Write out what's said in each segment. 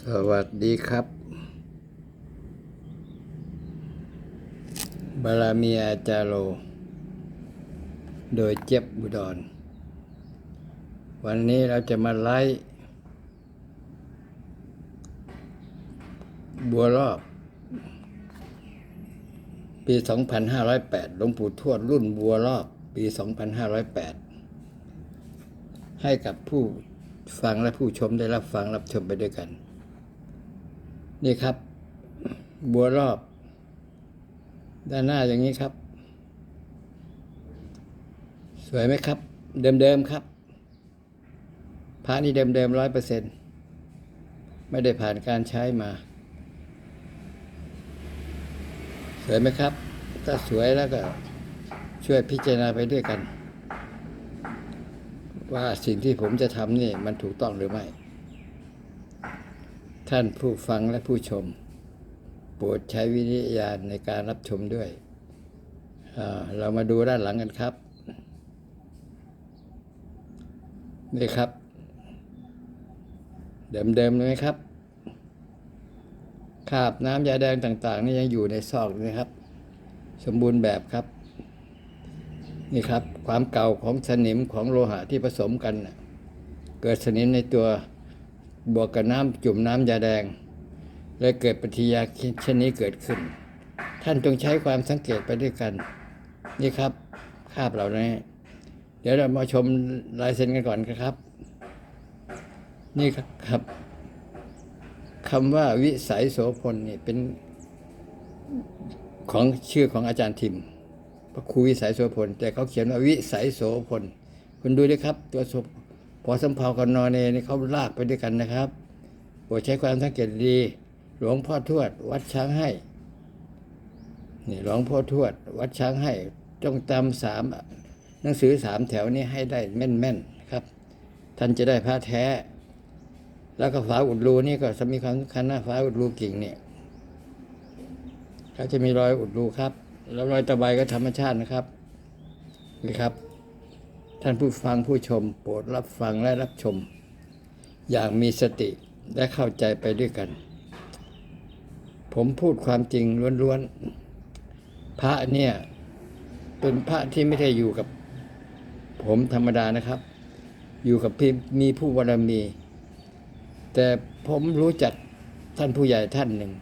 สวัสดีครับ บารามีอาจารโลโดยเจ็บบุดร วันนี้เราจะมาไล่บัวรอบ ปี 2508 หลวงปู่ทวดรุ่นบัวรอบ ปี 2508 ให้กับผู้ฟังและผู้ชมได้รับฟังรับชมไปด้วยกัน นี่ครับ บัวรอบ ด้านหน้าอย่างนี้ครับ สวยไหมครับ เดิมๆครับพระนี่เดิมๆร้อยเปอร์เซ็นไม่ได้ผ่านการใช้มา สวยไหมครับ ถ้าสวยแล้วก็ช่วยพิจารณาไปด้วยกัน ว่าสิ่งที่ผมจะทำนี่มันถูกต้องหรือไม่ ท่านผู้ฟังและผู้ชม โปรดใช้วิญญาณในการรับชมด้วย เรามาดูด้านหลังกันครับ นี่ครับ เดิมๆเลยครับคาบน้ำยาแดงต่าง ๆ นี่ยังอยู่ในซอกเลยครับ สมบูรณ์แบบครับ นี่ครับ ความเก่าของสนิมของโลหะที่ผสมกัน เกิดสนิมในตัว บวกกับน้ำจุ่มน้ำยาแดงเลยเกิดปฏิกิริยาเช่นนี้เกิดขึ้น ท่านจงใช้ความสังเกตไปด้วยกัน นี่ครับคาบเหล่านี้เดี๋ยวเรามาชมลายเซ็นกันก่อนครับ นี่ครับคำว่าวิสัยโสพลนี่เป็นของชื่อของอาจารย์ทิมพระครูวิสัยโสพล แต่เขาเขียนว่าวิสัยโสพลคุณดูดิครับ ตัวศพ พอสำเพากับนอนเนนี่เขาลากไปด้วยกันนะครับโปรดใช้ความสังเกตดี หลวงพ่อทวด วัดช้างให้นี่หลวงพ่อทวด วัดช้างให้จงจำสามหนังสือสามแถวนี้ให้ได้แม่นๆครับ ท่านจะได้พระแท้ แล้วก็ฝาอุดรูนี่ก็จะมีความสำคัญนะฝาอุดรูกิ่งเนี่ยเขาจะมีรอยอุดรูครับ แล้วรอยตะไบก็ธรรมชาตินะครับนี่ครับ ท่านผู้ฟังผู้ชมโปรดรับฟังและรับชม อย่างมีสติและเข้าใจไปด้วยกัน ผมพูดความจริงล้วนๆ พระเนี่ย เป็นพระที่ไม่ได้อยู่กับ ผมธรรมดานะครับ อยู่กับพี่มีผู้บารมี แต่ผมรู้จักท่านผู้ใหญ่ท่านหนึ่ง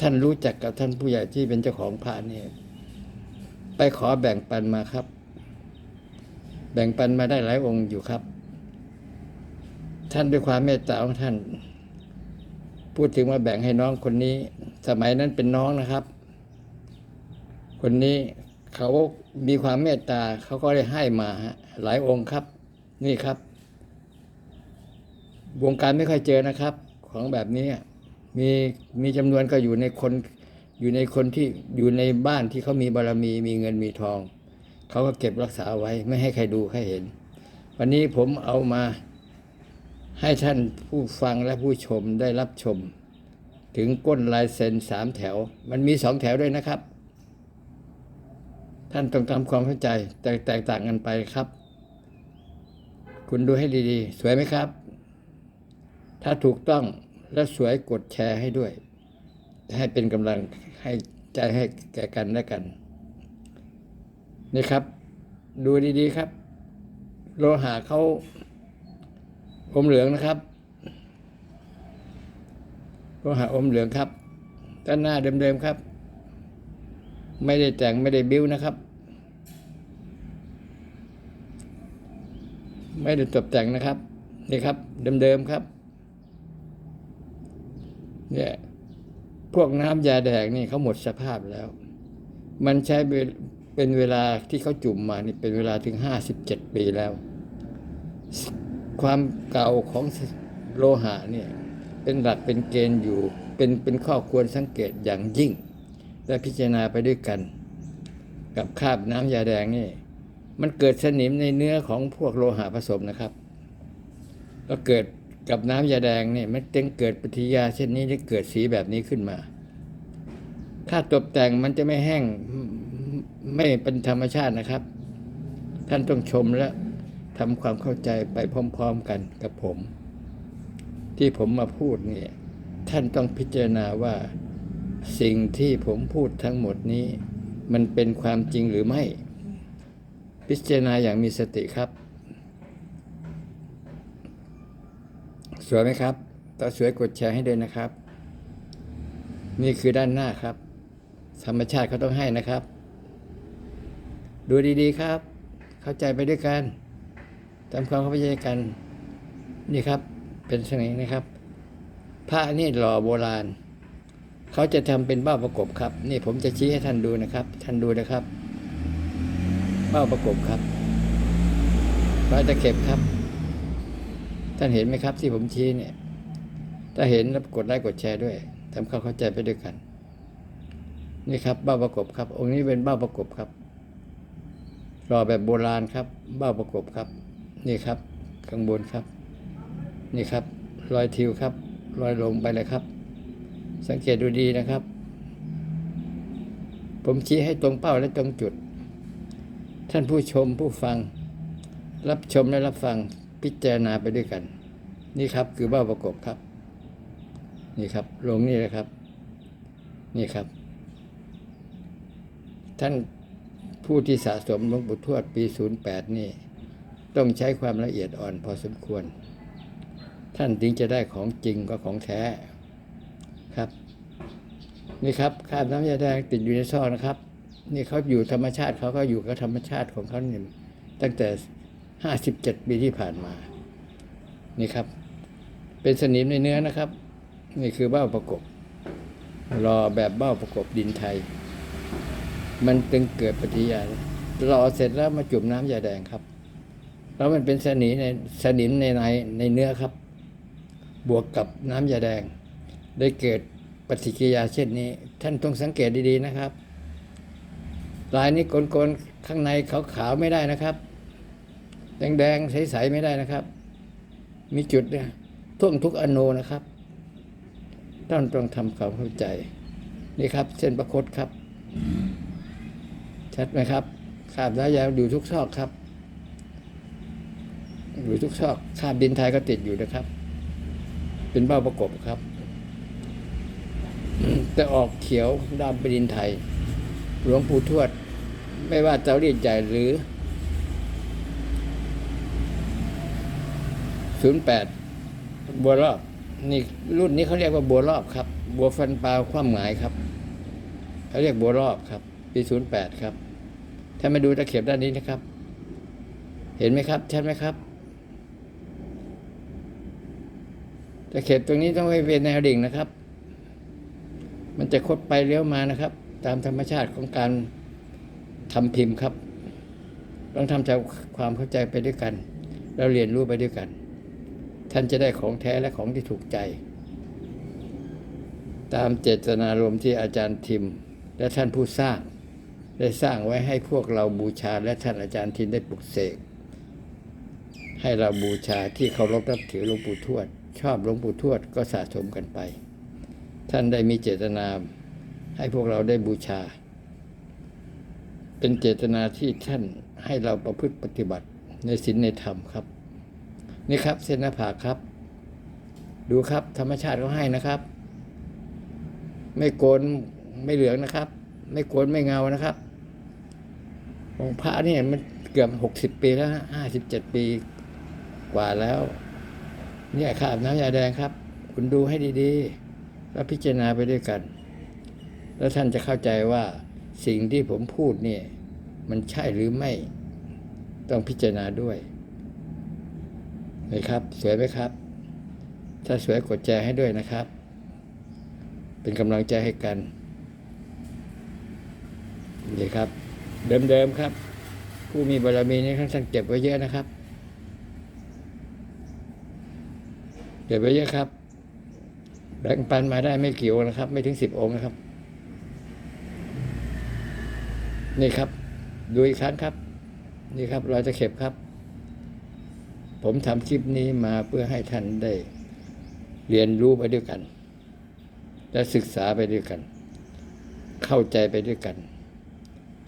ท่านรู้จักกับท่านผู้ใหญ่ที่เป็นเจ้าของพระเนี่ย ไปขอแบ่งปันมาครับ แบ่งปันมาได้หลายองค์อยู่ครับ ท่านด้วยความเมตตาของท่าน พูดถึงว่าแบ่งให้น้องคนนี้ สมัยนั้นเป็นน้องนะครับ คนนี้เขามีความเมตตาเขาก็ได้ให้มาหลายองค์ครับ นี่ครับ วงการไม่ค่อยเจอนะครับ ของแบบนี้มีมีจำนวนก็อยู่ในคนอยู่ในคนที่อยู่ในบ้านที่เขามีบารมีมีเงินมีทอง เขาก็เก็บรักษาไว้ไม่ให้ใครดูใครเห็น วันนี้ผมเอามาให้ท่านผู้ฟังและผู้ชมได้รับชม ถึงก้นลายเซ็นสามแถว มันมีสองแถวด้วยนะครับ ท่านต้องทำความเข้าใจแตกแตกต่างกันไปครับ คุณดูให้ดีๆ สวยไหมครับ ถ้าถูกต้องและสวยกดแชร์ให้ด้วย ให้เป็นกำลังให้ใจให้แก่กันและกัน นี่ครับ ดูดีๆครับ โลหะเขาอมเหลืองนะครับ โลหะอมเหลืองครับด้านหน้าเดิมๆครับ ไม่ได้แต่งไม่ได้บิ้วนะครับ ไม่ได้ตกแต่งนะครับ นี่ครับ เดิมๆครับ เนี่ยพวกน้ำยาแดงนี่เขาหมดสภาพแล้ว มันใช้ เป็นเวลาที่เขาจุ่มมานี่เป็นเวลาถึงห้าสิบเจ็ดปีแล้ว ความเก่าของโลหะเนี่ยเป็นหลักเป็นเกณฑ์อยู่ เป็นเป็นข้อควรสังเกตอย่างยิ่ง และพิจารณาไปด้วยกัน กับคาบน้ำยาแดงนี่มันเกิดสนิมในเนื้อของพวกโลหะผสมนะครับแล้วเกิดกับน้ำยาแดงเนี่ยมันจึงเกิดปฏิกิริยาเช่นนี้จะเกิดสีแบบนี้ขึ้นมา ถ้าตกแต่งมันจะไม่แห้ง ไม่เป็นธรรมชาตินะครับ ท่านต้องชมและทำความเข้าใจไปพร้อม ๆกันกับผม ที่ผมมาพูดเนี่ยท่านต้องพิจารณาว่าสิ่งที่ผมพูดทั้งหมดนี้ มันเป็นความจริงหรือไม่ พิจารณาอย่างมีสติครับ สวยไหมครับต่อสวยกดแชร์ให้ด้วยนะครับ นี่คือด้านหน้าครับ ธรรมชาติเขาต้องให้นะครับ ดูดีๆครับ เข้าใจไปด้วยกันทำความเข้าใจกัน นี่ครับ เป็นสนงนะครับ พระนี่หล่อโบราณ เขาจะทำเป็นเบ้าประกบครับ นี่ผมจะชี้ให้ท่านดูนะครับ ท่านดูนะครับ เบ้าประกบครับปลายตะเข็บครับ ท่านเห็นไหมครับ ที่ผมชี้เนี่ย ถ้าเห็นแล้วกดไลค์กดแชร์ด้วยทำความเข้าใจไปด้วยกัน นี่ครับเบ้าประกบครับ องค์นี้เป็นเบ้าประกบครับ รอแบบโบราณครับเบ้าประกบครับ นี่ครับ ข้างบนครับ นี่ครับ รอยทิวครับ รอยลงไปเลยครับ สังเกตดูดีนะครับ ผมชี้ให้ตรงเป้าและตรงจุด ท่านผู้ชมผู้ฟัง รับชมและรับฟังพิจารณาไปด้วยกัน นี่ครับคือเบ้าประกบครับ นี่ครับ ลงนี่เลยครับ นี่ครับ ท่าน ผู้ที่สะสมหลวงปู่ทวดปี 08 นี่ ต้องใช้ความละเอียดอ่อนพอสมควร ท่านถึงจะได้ของจริงก็ของแท้ครับ นี่ครับคราบน้ำยาแดงติดอยู่ในซอกนะครับ นี่เขาอยู่ธรรมชาติเขาก็อยู่กับธรรมชาติของเขาเนี่ยตั้งแต่ 57 ปีที่ผ่านมา นี่ครับ เป็นสนิมในเนื้อนะครับ นี่คือเบ้าประกบรอแบบเบ้าประกบดินไทย มันจึงเกิดปฏิกิริยารอเสร็จแล้วมาจุ่มน้ำยาแดงครับ แล้วมันเป็นสนิมในสนิมในในในเนื้อครับ บวกกับน้ำยาแดง ได้เกิดปฏิกิริยาเช่นนี้ ท่านต้องสังเกตดีๆนะครับ ลายนี้กลนๆข้างในขาวๆไม่ได้นะครับ แดงๆใสๆไม่ได้นะครับ มีจุดเนี่ยท่วมทุกอนูนะครับท่านต้องทำความเข้าใจ นี่ครับ เส้นประคตครับ ชัดไหมครับคราบน้ำยาอยู่ทุกซอกครับ อยู่ทุกซอกคราบดินไทยก็ติดอยู่นะครับ เป็นเบ้าประกบครับ แต่ออกเขียวดำเป็นดินไทย หลวงปู่ทวด ไม่ว่าเจ้าเรียนใหญ่หรือ 08 บัวรอบนี่รุ่นนี้เขาเรียกว่าบัวรอบครับ บัวฟันปลาคว่ำหงายครับเขาเรียกบัวรอบครับ ปี08ครับ ถ้ามาดูตะเข็บด้านนี้นะครับ เห็นไหมครับ ชัดไหมครับตะเข็บตรงนี้ต้องไม่เป็นแนวดิ่งนะครับ มันจะคดไปเลี้ยวมานะครับ ตามธรรมชาติของการทำพิมพ์ครับ ต้องทำจากความเข้าใจไปด้วยกัน แล้วเรียนรู้ไปด้วยกัน ท่านจะได้ของแท้และของที่ถูกใจ ตามเจตนารมณ์ที่อาจารย์ทิม และท่านผู้สร้าง ได้สร้างไว้ให้พวกเราบูชาและท่านอาจารย์ทิมได้ปลุกเสกให้เราบูชาที่เคารพนับถือหลวงปู่ทวด ชอบหลวงปู่ทวดก็สะสมกันไป ท่านได้มีเจตนาให้พวกเราได้บูชา เป็นเจตนาที่ท่านให้เราประพฤติปฏิบัติในศีลในธรรมครับ นี่ครับเส้นหน้าผากครับ ดูครับธรรมชาติเขาให้นะครับ ไม่โกนไม่เหลืองนะครับ ไม่โกนไม่เงานะครับ องค์พระเนี่ยมันเกือบหกสิบปีแล้วห้าสิบเจ็ดปีกว่าแล้ว เนี่ยครับน้ำยาแดงครับ คุณดูให้ดีๆ แล้วพิจารณาไปด้วยกัน แล้วท่านจะเข้าใจว่าสิ่งที่ผมพูดเนี่ย มันใช่หรือไม่ ต้องพิจารณาด้วยไหมครับ สวยไหมครับ ถ้าสวยกดแชร์ให้ด้วยนะครับ เป็นกำลังใจให้กันนี่ครับ เดิมๆครับ ผู้มีบารมีนี่ท่านเก็บไว้เยอะนะครับ เก็บไว้เยอะครับ แบ่งปันมาได้ไม่กี่องค์นะครับ ไม่ถึงสิบองค์นะครับ นี่ครับ ดูอีกครั้งครับ นี่ครับเรอยตะเข็บครับ ผมทำคลิปนี้มาเพื่อให้ท่านได้ เรียนรู้ไปด้วยกัน และศึกษาไปด้วยกัน เข้าใจไปด้วยกัน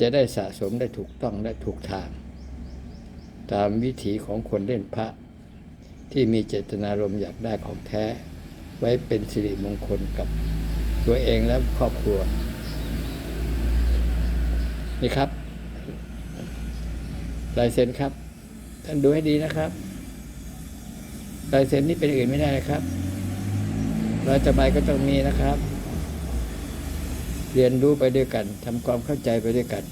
จะได้สะสมได้ถูกต้องและถูกทาง ตามวิถีของคนเล่นพระ ที่มีเจตนารมณ์อยากได้ของแท้ ไว้เป็นสิริมงคลกับตัวเองและครอบครัว นี่ครับ ลายเซ็นครับ ท่านดูให้ดีนะครับ ลายเซ็นนี่เป็นอื่นไม่ได้นะครับรอยจะใบก็ต้องมีนะครับ เรียนรู้ไปด้วยกันทำความเข้าใจไปด้วยกัน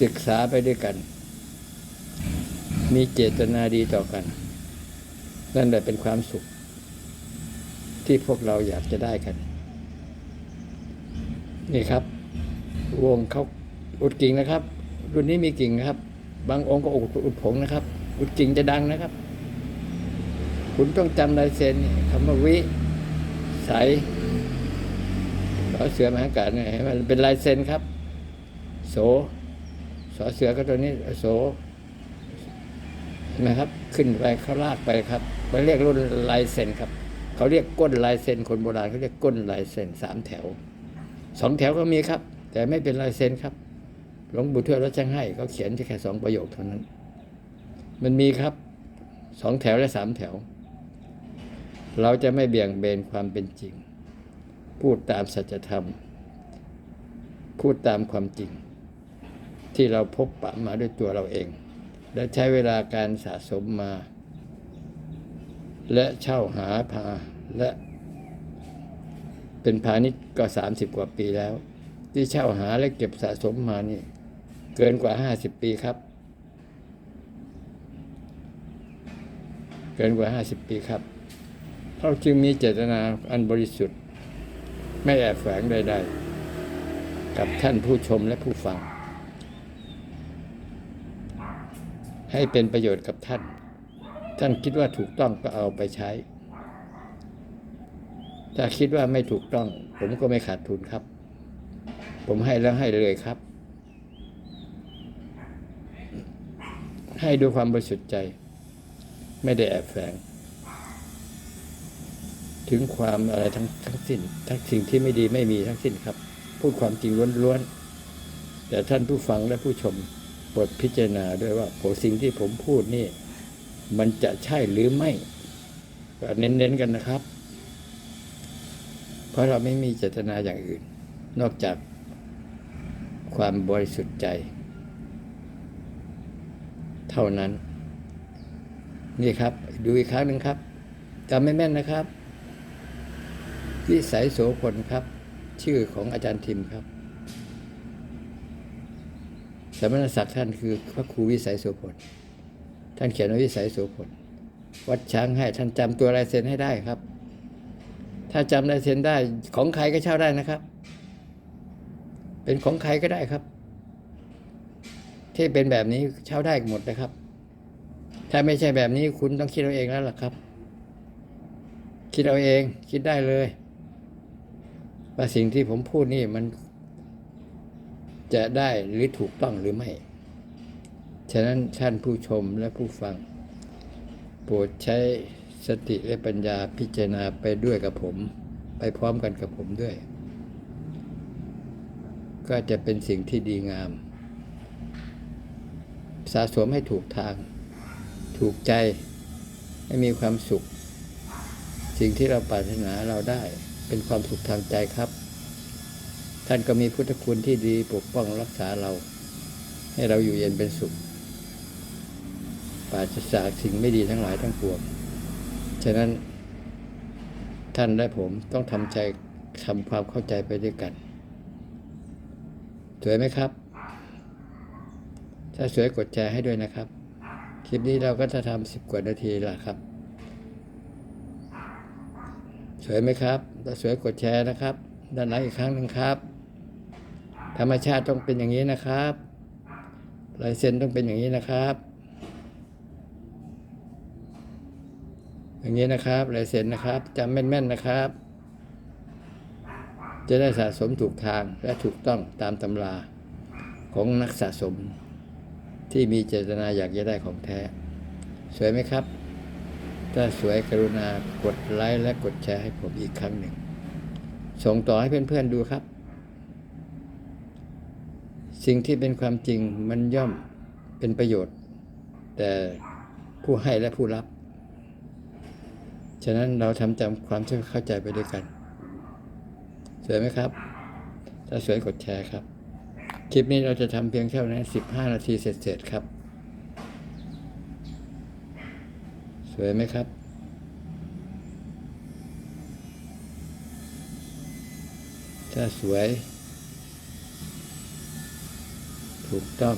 ศึกษาไปด้วยกัน มีเจตนาดีต่อกัน นั่นแหละเป็นความสุข ที่พวกเราอยากจะได้กัน นี่ครับ วงเขาอุดกิ่งนะครับ รุ่นนี้มีกิ่งนะครับ บางองค์ก็อุดอุดผงนะครับ อุดกิ่งจะดังนะครับ คุณต้องจำลายเซ็นคำว่าวิ ใส อเสือมหากาศเนี่ยเห็นไหมมันเป็นลายเซ็นครับ โสสอเสือก็ตัวนี้โสเห็นไหมครับ ขึ้นไปเขาลากไปครับไปเรียกรุ่นลายเซ็นครับเขาเรียกก้นลายเซ็นคนโบราณเขาเรียกก้นลายเซ็นสามแถวสองแถวก็มีครับ แต่ไม่เป็นลายเซ็นครับหลวงปู่ทวดวัดช่างให้เขาเขียนแค่สองประโยคเท่านั้น มันมีครับสองแถวและสามแถว เราจะไม่เบี่ยงเบนความเป็นจริง พูดตามสัจธรรม พูดตามความจริง ที่เราพบปะมาด้วยตัวเราเอง และใช้เวลาการสะสมมา และเช่าหาพาและ เป็นพาณิชย์ก็สามสิบกว่าปีแล้ว ที่เช่าหาและเก็บสะสมมานี่ เกินกว่าห้าสิบปีครับ เกินกว่าห้าสิบปีครับเราจึงมีเจตนาอันบริสุทธิ์ ไม่แอบแฝงใดๆ กับท่านผู้ชมและผู้ฟัง ให้เป็นประโยชน์กับท่าน ท่านคิดว่าถูกต้องก็เอาไปใช้ ถ้าคิดว่าไม่ถูกต้อง ผมก็ไม่ขาดทุนครับ ผมให้แล้วให้เลยครับ ให้ด้วยความบริสุทธิ์ใจ ไม่ได้แอบแฝง ถึงความอะไรทั้งทั้งสิ้น ทั้งสิ่งที่ไม่ดีไม่มีทั้งสิ้นครับ พูดความจริงล้วนๆแต่ท่านผู้ฟังและผู้ชมโปรดพิจารณาด้วยว่าโผสิ่งที่ผมพูดนี่ มันจะใช่หรือไม่เน้นๆกันนะครับ เพราะเราไม่มีเจตนาอย่างอื่น นอกจากความบริสุทธิ์ใจ เท่านั้น นี่ครับ ดูอีกครั้งหนึ่งครับจำไม่แม่นนะครับ วิสัยโสพลครับ ชื่อของอาจารย์ทิมครับ สมณศักดิ์ท่านคือพระครูวิสัยโสพลท่านเขียนว่าวิสัยโสพลวัดช้างให้ท่านจำตัวลายเซ็นให้ได้ครับ ถ้าจำลายเซ็นได้ของใครก็เช่าได้นะครับ เป็นของใครก็ได้ครับ ที่เป็นแบบนี้เช่าได้หมดนะครับ ถ้าไม่ใช่แบบนี้คุณต้องคิดเอาเองแล้วล่ะครับ คิดเอาเองคิดได้เลย ว่าสิ่งที่ผมพูดนี่มันจะได้หรือถูกต้องหรือไม่ ฉะนั้นท่านผู้ชมและผู้ฟัง โปรดใช้สติและปัญญาพิจารณาไปด้วยกับผม ไปพร้อมกันกับผมด้วย ก็จะเป็นสิ่งที่ดีงาม สะสมให้ถูกทาง ถูกใจให้มีความสุข สิ่งที่เราปรารถนาเราได้ เป็นความสุขทางใจครับ ท่านก็มีพุทธคุณที่ดีปกป้องรักษาเรา ให้เราอยู่เย็นเป็นสุขปราศจากสิ่งไม่ดีทั้งหลายทั้งปวงฉะนั้นท่านและผมต้องทำใจทำความเข้าใจไปด้วยกัน สวยไหมครับ ถ้าสวยกดแชร์ให้ด้วยนะครับ คลิปนี้เราก็จะทำสิบกว่านาทีละครับ สวยไหมครับถ้าสวยกดแชร์นะครับ ด้านหลังอีกครั้งหนึ่งครับ ธรรมชาติต้องเป็นอย่างนี้นะครับลายเซ็นต้องเป็นอย่างนี้นะครับ อย่างนี้นะครับลายเซ็นนะครับจำแม่นๆนะครับ จะได้สะสมถูกทางและถูกต้องตามตำราของนักสะสมที่มีเจตนาอยากจะได้ของแท้ สวยไหมครับ ถ้าสวยกรุณากดไลค์และกดแชร์ให้ผมอีกครั้งหนึ่ง ส่งต่อให้เพื่อนๆดูครับ สิ่งที่เป็นความจริงมันย่อมเป็นประโยชน์ แต่ผู้ให้และผู้รับ ฉะนั้นเราทำจำความที่เข้าใจไปด้วยกัน สวยไหมครับ ถ้าสวยกดแชร์ครับ คลิปนี้เราจะทำเพียงแค่นี้สิบห้านาทีเสร็จๆครับ สวยไหมครับ ถ้าสวย ถูกต้อง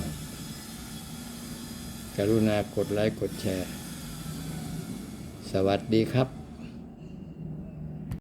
กรุณากดไลค์กดแชร์ สวัสดีครับ